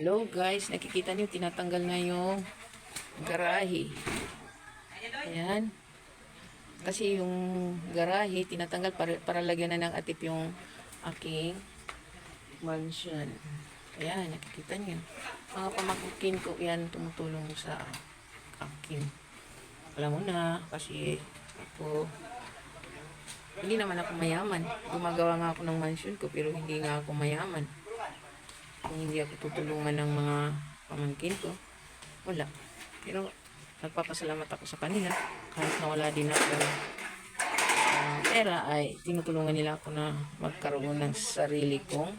Hello guys, nakikita niyo tinatanggal na yung garahe. Ayan. Kasi yung garahe tinatanggal para, para lagyan na ng atip yung aking mansion. Ayan, nakikita niyo. Mga pamakukin ko yan tumutulong sa akin. Alam mo na, kasi ako hindi naman ako mayaman. Gumagawa nga ako ng mansion ko pero hindi nga ako mayaman. Kung hindi ako tutulungan ng mga pamangkin ko, wala. Pero nagpapasalamat ako sa kanila. Kahit na wala din ako ah, pera ay tinutulungan nila ako na magkaroon ng sarili kong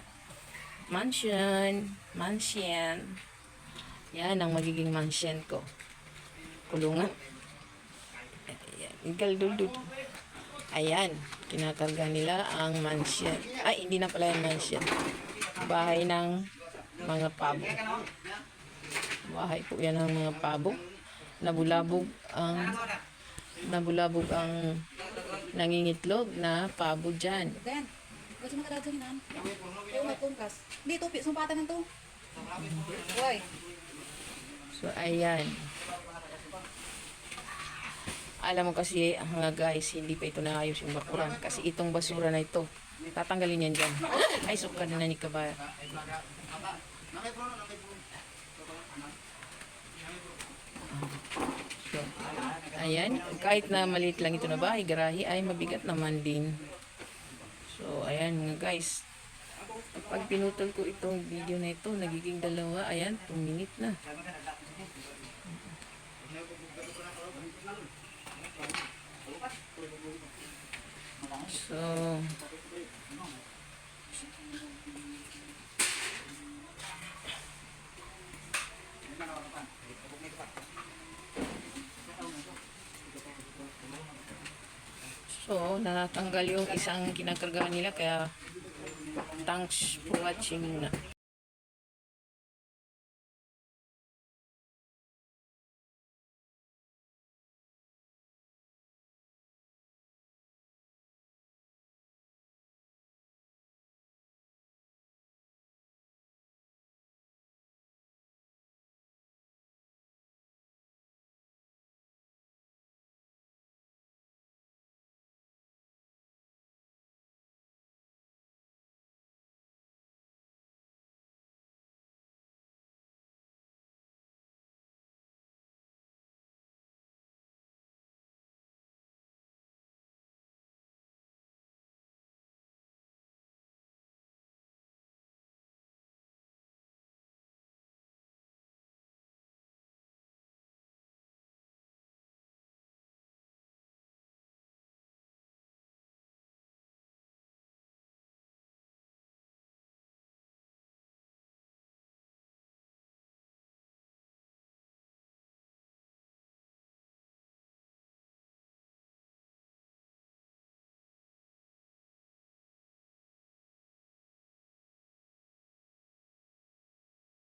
mansion. Mansion. Yan ang magiging mansion ko. Kulungan. Ayan. Igaldudud. Ayan. Kinakarga nila ang mansion. Ay, hindi na pala yung mansion. Bahay ng mga pabo. Bahay po yan ng mga pabo. Nabulabog ang nabulabog ang nangingitlog na pabo dyan. Dan, gusto mo kadadyan nan? Ayaw may pungkas. Hindi, tupi, sumpatan ng to. Hoy, So, ayan. Alam mo kasi, mga guys, hindi pa ito naayos yung bakuran. Kasi itong basura na ito, tatanggalin yan dyan. Ay, suka na ni Kabaya. So, ayan. Kahit na maliit lang ito na bahay, garahe, ay mabigat naman din. So, ayan mga guys. Pag pinutol ko itong video na ito, nagiging dalawa, ayan, 2 minute na. So, So, natanggal yung isang kinakargahan nila kaya thanks for watching muna.